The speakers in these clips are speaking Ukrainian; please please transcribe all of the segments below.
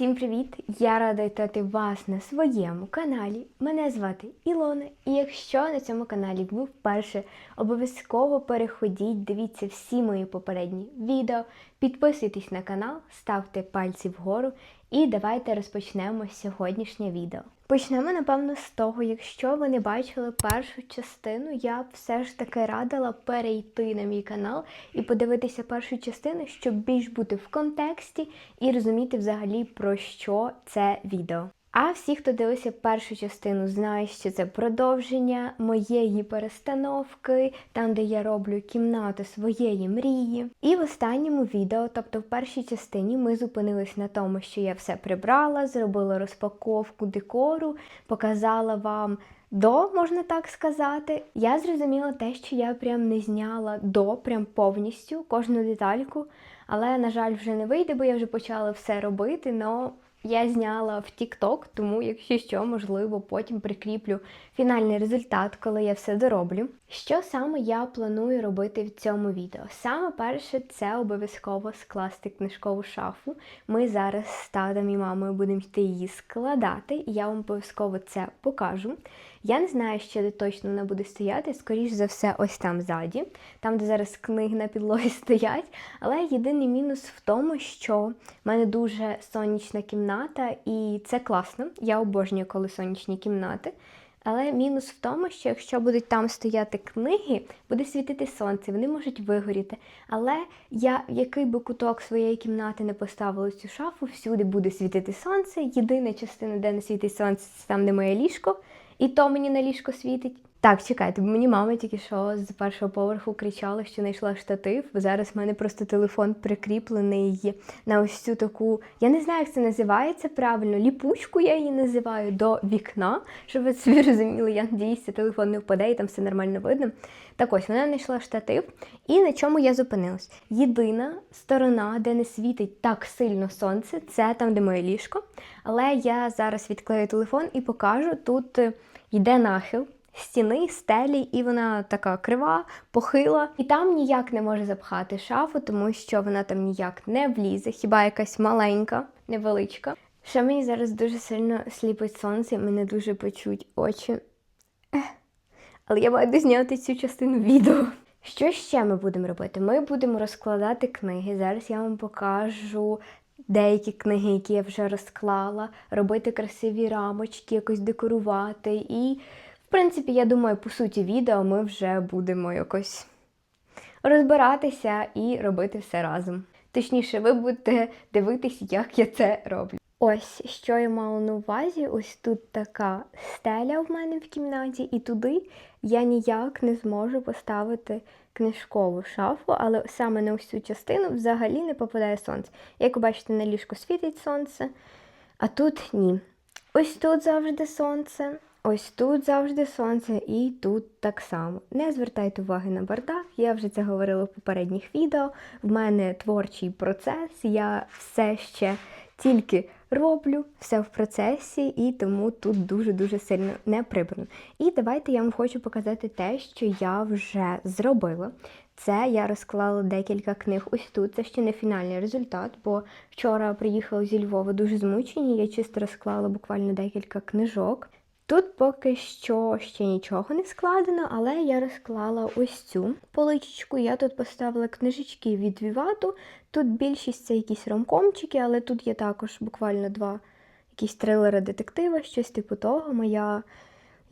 Всім привіт! Я рада вітати вас на своєму каналі. Мене звати Ілона, і якщо на цьому каналі ви вперше, обов'язково переходіть, дивіться всі мої попередні відео, підписуйтесь на канал, ставте пальці вгору і давайте розпочнемо сьогоднішнє відео. Почнемо, напевно, з того, якщо ви не бачили першу частину, я б все ж таки радила перейти на мій канал і подивитися першу частину, щоб більш бути в контексті і розуміти взагалі про що це відео. А всі, хто дивився першу частину, знають, що це продовження моєї перестановки, там, де я роблю кімнату своєї мрії. І в останньому відео, тобто в першій частині, ми зупинились на тому, що я все прибрала, зробила розпаковку декору, показала вам. До, можна так сказати, я зрозуміла те, що я прям не зняла до, прям повністю кожну детальку. Але, на жаль, вже не вийде, бо я вже почала все робити. но я зняла в TikTok, тому, якщо що, можливо, потім прикріплю фінальний результат, коли я все дороблю. Що саме я планую робити в цьому відео? Саме перше, це обов'язково скласти книжкову шафу. Ми зараз з татом і мамою будемо йти її складати, і я вам обов'язково це покажу. Я не знаю, ще де точно вона буде стояти, скоріш за все, ось там ззаді, там, де зараз книги на підлогі стоять. Але єдиний мінус в тому, що в мене дуже сонячна кімната, і це класно. Я обожнюю, коли сонячні кімнати. Але мінус в тому, що якщо будуть там стояти книги, буде світити сонце, вони можуть вигоріти. Але я в який би куток своєї кімнати не поставила цю шафу, всюди буде світити сонце. Єдина частина, де не світить сонце, це там, де моє ліжко, і то мені на ліжко світить. Так, чекайте, бо мені мама тільки що з першого поверху кричала, що знайшла штатив. Зараз в мене просто телефон прикріплений на ось цю таку. Я не знаю, як це називається правильно. Ліпучку я її називаю до вікна, щоб ви собі розуміли, я надіюся, телефон не впаде і там все нормально видно. Так ось вона знайшла штатив, і на чому я зупинилась. Єдина сторона, де не світить так сильно сонце, це там, де моє ліжко. Але я зараз відклею телефон і покажу, тут е, йде нахил стіни, стелі, і вона така крива, похила. І там ніяк не може запхати шафу, тому що вона там ніяк не влізе, хіба якась маленька, невеличка. Ще мені зараз дуже сильно сліпить сонце, мене дуже печуть очі. Ех. Але я маю зняти цю частину відео. Що ще ми будемо робити? Ми будемо розкладати книги. Зараз я вам покажу деякі книги, які я вже розклала, робити красиві рамочки, якось декорувати. І, в принципі, я думаю, по суті, відео ми вже будемо якось розбиратися і робити все разом. Точніше, ви будете дивитись, як я це роблю. Ось, що я мала на увазі, ось тут така стеля в мене в кімнаті, і туди я ніяк не зможу поставити книжкову шафу, але саме на цю частину взагалі не попадає сонце. Як ви бачите, на ліжку світить сонце, а тут ні. Ось тут завжди сонце, ось тут завжди сонце, і тут так само. Не звертайте уваги на бардак, я вже це говорила в попередніх відео. В мене творчий процес, я все ще тільки роблю все в процесі, і тому тут дуже-дуже сильно не прибрано. І давайте я вам хочу показати те, що я вже зробила. Це я розклала декілька книг ось тут. Це ще не фінальний результат, бо вчора приїхала зі Львова дуже змучені. Я чисто розклала буквально декілька книжок. Тут поки що ще нічого не складено, але я розклала ось цю поличечку. Я тут поставила книжечки від Вівату. Тут більшість це якісь ромкомчики, але тут є також буквально два якісь трилери детектива, щось типу того. Моя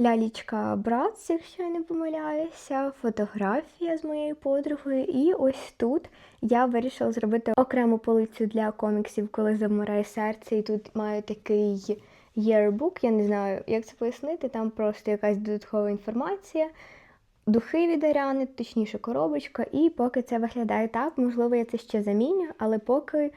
лялічка Братс, якщо я не помиляюся, фотографія з моєю подругою. І ось тут я вирішила зробити окрему полицю для коміксів, коли завмирає серце. І тут маю такий yearbook, я не знаю, як це пояснити, там просто якась додаткова інформація. Духи від Аріани, точніше коробочка, і поки це виглядає так, можливо, я це ще заміню, але поки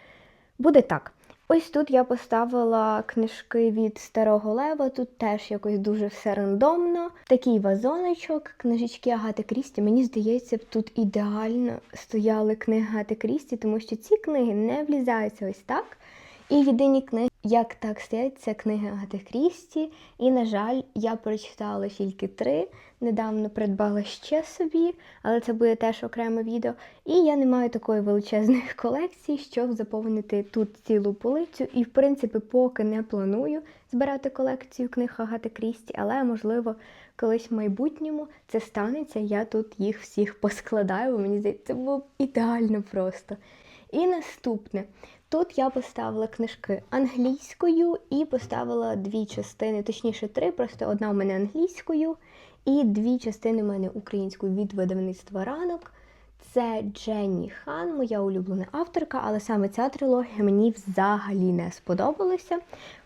буде так. Ось тут я поставила книжки від Старого Лева, тут теж якось дуже все рандомно. Такий вазоночок, книжечки Агати Крісті. Мені здається, тут ідеально стояли книги Агати Крісті, тому що ці книги не влізаються ось так. І єдині книги, як так стоять, це книги Агати Крісті. І, на жаль, я прочитала тільки три. Недавно придбала ще собі, але це буде теж окреме відео. І я не маю такої величезної колекції, щоб заповнити тут цілу полицю. І, в принципі, поки не планую збирати колекцію книг Агати Крісті, але можливо колись в майбутньому це станеться. Я тут їх всіх поскладаю, бо мені здається, це було б ідеально просто. І наступне. Тут я поставила книжки англійською і поставила дві частини, точніше три, просто одна у мене англійською, і дві частини у мене українською від видавництва ранок. Це Дженні Хан, моя улюблена авторка, але саме ця трилогія мені взагалі не сподобалася.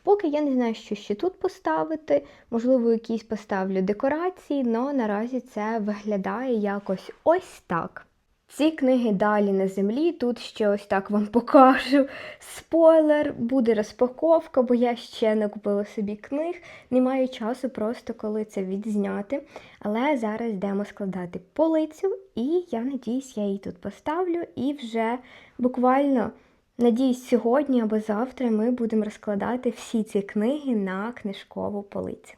Поки я не знаю, що ще тут поставити. Можливо, якісь поставлю декорації, але наразі це виглядає якось ось так. Ці книги далі на землі. Тут ще ось так вам покажу. Спойлер, буде розпаковка, бо я ще не купила собі книг. Не маю часу просто коли це відзняти. Але зараз йдемо складати полицю, і я надіюсь, я її тут поставлю. І вже буквально, надіюсь, сьогодні або завтра ми будемо розкладати всі ці книги на книжкову полицю.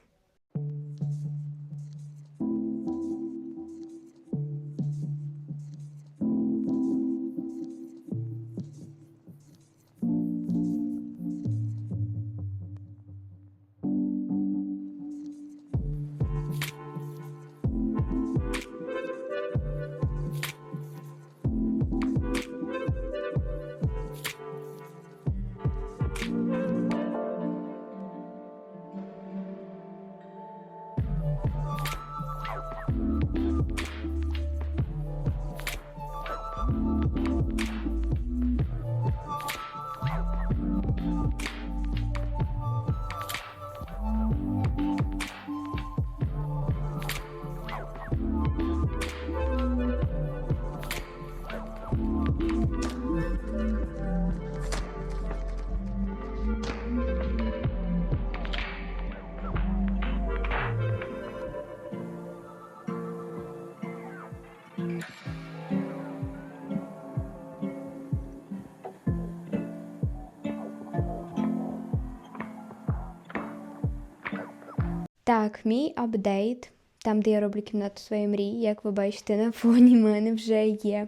Так, мій апдейт, там, де я роблю кімнату своєї мрії, як ви бачите, на фоні мене вже є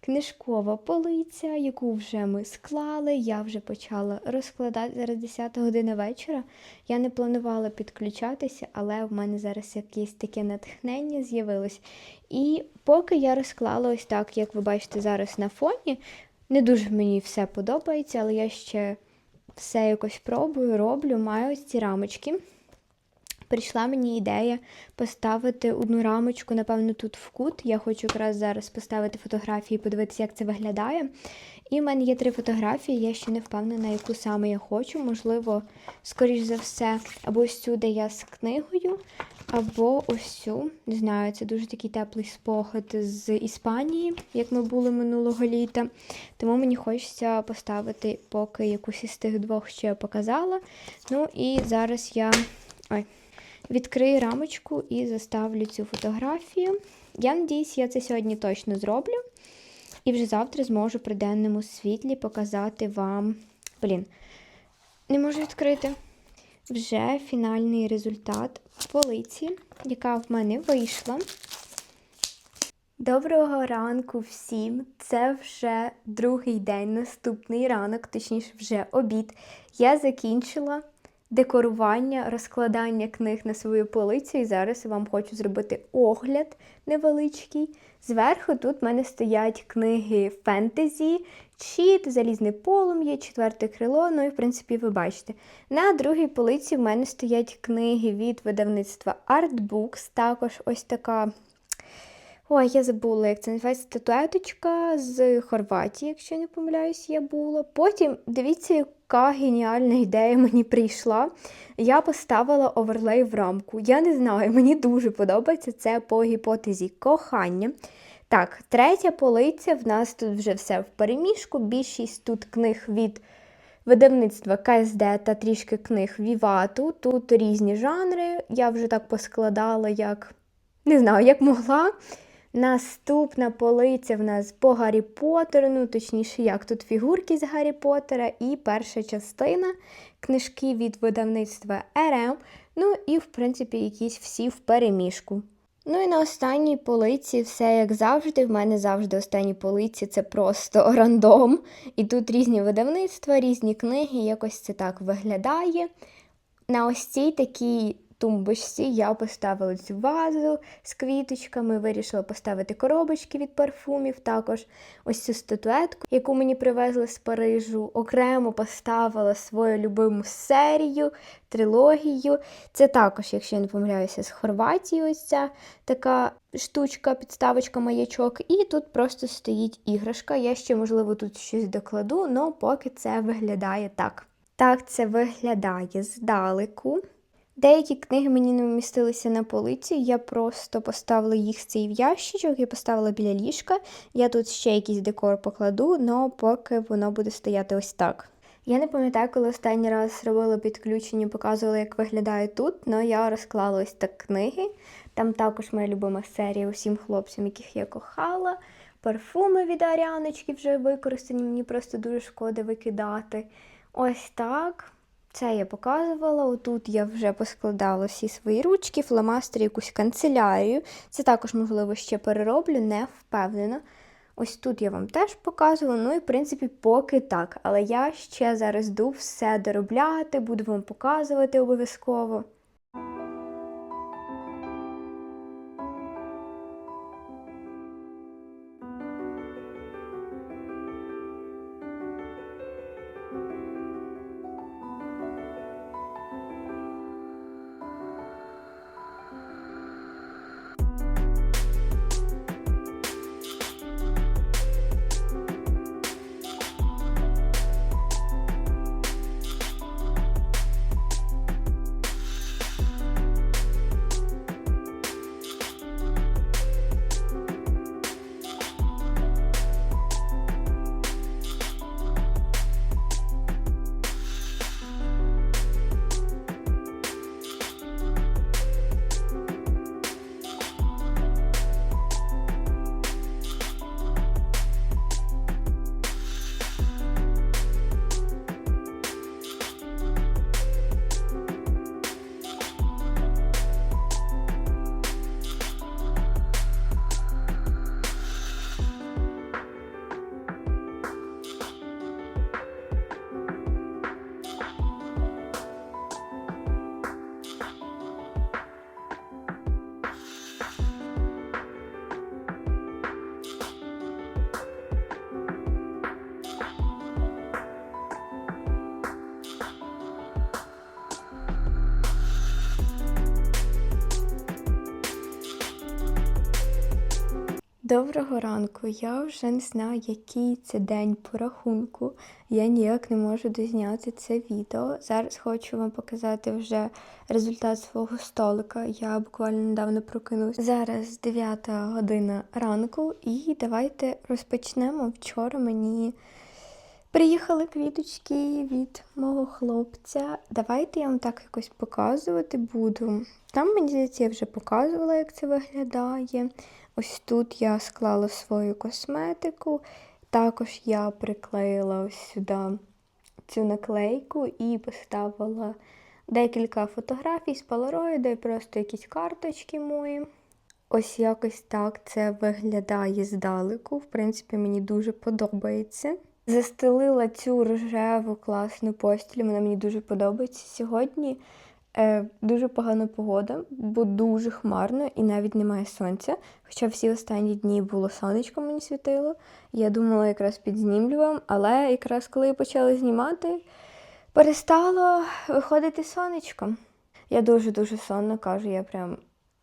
книжкова полиця, яку вже ми склали. Я вже почала розкладати зараз 10 година вечора. Я не планувала підключатися, але в мене зараз якесь таке натхнення з'явилось. І поки я розклала ось так, як ви бачите зараз на фоні, не дуже мені все подобається, але я ще все якось пробую, роблю, маю ось ці рамочки прийшла мені ідея поставити одну рамочку, напевно, тут в кут. Я хочу якраз зараз поставити фотографії, подивитися, як це виглядає. І в мене є три фотографії, я ще не впевнена, яку саме я хочу. Можливо, скоріш за все, або ось цю, де я з книгою, або ось цю. Не знаю, це дуже такий теплий спогад з Іспанії, як ми були минулого літа. Тому мені хочеться поставити поки якусь із тих двох, я показала. Ну і зараз я. Ой, Відкрию рамочку і заставлю цю фотографію. Я надіюсь, я це сьогодні точно зроблю. І вже завтра зможу при денному світлі показати вам. Блін, не можу відкрити. Вже фінальний результат полиці, яка в мене вийшла. Доброго ранку всім! Це вже другий день, наступний ранок, точніше, вже обід. Я закінчила декорування, розкладання книг на свою полицю. І зараз я вам хочу зробити огляд невеличкий. Зверху тут в мене стоять книги фентезі, Чіт, Залізне полум'я, четверте крило. Ну і, в принципі, ви бачите. На другій полиці в мене стоять книги від видавництва Artbooks. Також ось така Ой, я забула, як це називається статуеточка з Хорватії, якщо не помиляюсь, я була. Потім дивіться, яка геніальна ідея мені прийшла. Я поставила оверлей в рамку. Я не знаю, мені дуже подобається це по гіпотезі кохання. Так, третя полиця, в нас тут вже все в переміжку. Більшість тут книг від видавництва КСД та трішки книг Вівату. Тут різні жанри. Я вже так поскладала, як не знаю, як могла. Наступна полиця в нас по Гаррі Поттеру, ну точніше, як тут фігурки з Гаррі Поттера і перша частина книжки від видавництва РМ. Ну і, в принципі, якісь всі в переміжку. Ну і на останній полиці все як завжди. В мене завжди останні полиці це просто рандом. І тут різні видавництва, різні книги, якось це так виглядає. На ось цій такій тумбочці я поставила цю вазу з квіточками, вирішила поставити коробочки від парфумів, також ось цю статуетку, яку мені привезли з Парижу. Окремо поставила свою любиму серію, трилогію. Це також, якщо я не помиляюся, з Хорватії ось ця така штучка, підставочка, маячок. І тут просто стоїть іграшка. Я ще, можливо, тут щось докладу, але поки це виглядає так. Так це виглядає здалеку. Деякі книги мені не вмістилися на полиці, я просто поставила їх в цей ящичок і поставила біля ліжка. Я тут ще якийсь декор покладу, але поки воно буде стояти ось так. Я не пам'ятаю, коли останній раз робила підключення, показувала, як виглядає тут, але я розклала ось так книги. Там також моя любима серія усім хлопцям, яких я кохала. Парфуми від Аріаночки вже використані, мені просто дуже шкода викидати. Ось так. Це я показувала. Отут я вже поскладала всі свої ручки, фломастери, якусь канцелярію. Це також, можливо, ще перероблю, не впевнена. Ось тут я вам теж показувала. Ну і, в принципі, поки так. Але я ще зараз йду все доробляти, буду вам показувати обов'язково. Доброго ранку. Я вже не знаю, який це день по рахунку. Я ніяк не можу дозняти це відео. Зараз хочу вам показати вже результат свого столика. Я буквально недавно прокинулася. Зараз 9 година ранку, і давайте розпочнемо. Вчора мені приїхали квіточки від мого хлопця. Давайте я вам так якось показувати буду. Там, мені здається, я вже показувала, як це виглядає. Ось тут я склала свою косметику. Також я приклеїла ось сюди цю наклейку і поставила декілька фотографій з полароїда і просто якісь карточки мої. Ось якось так це виглядає здалеку. В принципі, мені дуже подобається. Застелила цю рожеву класну постіль, вона мені дуже подобається. Сьогодні е, дуже погана погода, бо дуже хмарно і навіть немає сонця. Хоча всі останні дні було сонечко мені світило. Я думала якраз підзнімлю вам, але якраз коли я почала знімати, перестало виходити сонечко. Я дуже-дуже сонна кажу, я прям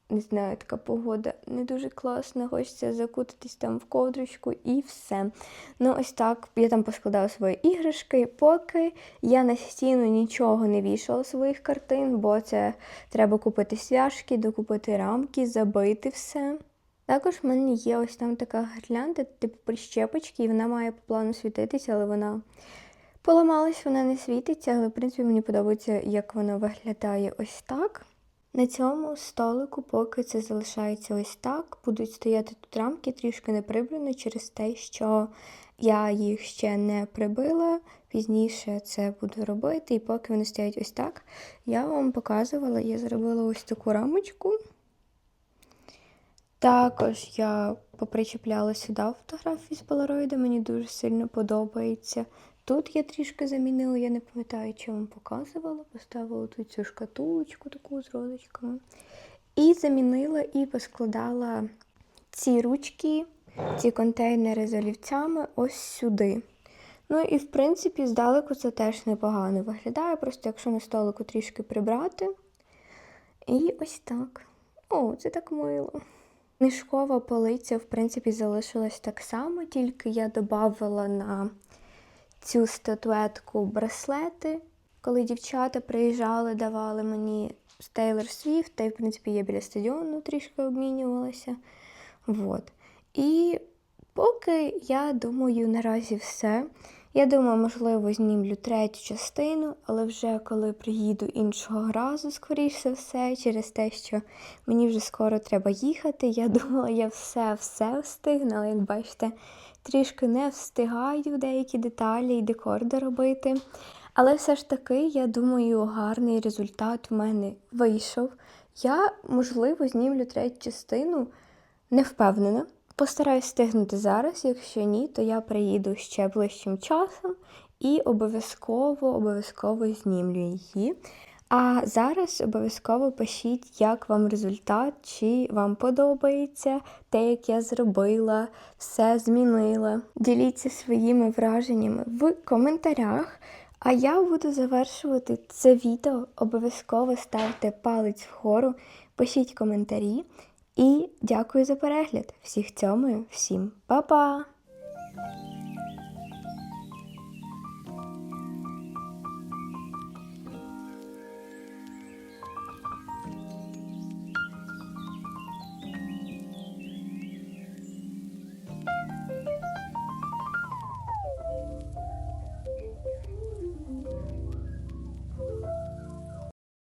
не знаю, така погода не дуже класна, хочеться закутатись там в ковдрочку і все. Ну, ось так. Я там поскладала свої іграшки, поки я на стіну нічого не вішала своїх картин, бо це треба купити свяжки, докупити рамки, забити все. Також в мене є ось там така гірлянда, типу прищепочки, і вона має по плану світитися, але вона поламалась, вона не світиться, але в принципі мені подобається, як вона виглядає ось так. На цьому столику поки це залишається ось так. Будуть стояти тут рамки трішки не прибрані через те, що я їх ще не прибила. Пізніше це буду робити, і поки вони стоять ось так, я вам показувала, я зробила ось таку рамочку. Також я попричіпляла сюди фотографії з полароїда, мені дуже сильно подобається. Тут я трішки замінила, я не пам'ятаю, чи вам показувала. Поставила тут цю шкатулочку таку з розочками. І замінила і поскладала ці ручки, ці контейнери з олівцями ось сюди. Ну і в принципі, здалеку це теж непогано виглядає, просто якщо на столику трішки прибрати. І ось так. О, це так мило. Книжкова полиця, в принципі, залишилась так само, тільки я додавала на цю статуетку браслети. Коли дівчата приїжджали, давали мені Тейлор Свіфт, та й, в принципі, я біля стадіону трішки обмінювалася. Вот. І поки я думаю, наразі все. Я думаю, можливо, знімлю третю частину, але вже коли приїду іншого разу, скоріше все, через те, що мені вже скоро треба їхати. Я думала, я все-все встигну, але як бачите, трішки не встигаю деякі деталі і декор доробити. Але все ж таки, я думаю, гарний результат в мене вийшов. Я, можливо, знімлю третю частину, не впевнена. Постараюсь встигнути зараз, якщо ні, то я приїду ще ближчим часом і обов'язково, обов'язково знімлю її. А зараз обов'язково пишіть, як вам результат, чи вам подобається те, як я зробила, все змінила. Діліться своїми враженнями в коментарях. А я буду завершувати це відео. Обов'язково ставте палець вгору, пишіть коментарі. І дякую за перегляд. Всіх цьомою, всім па-па!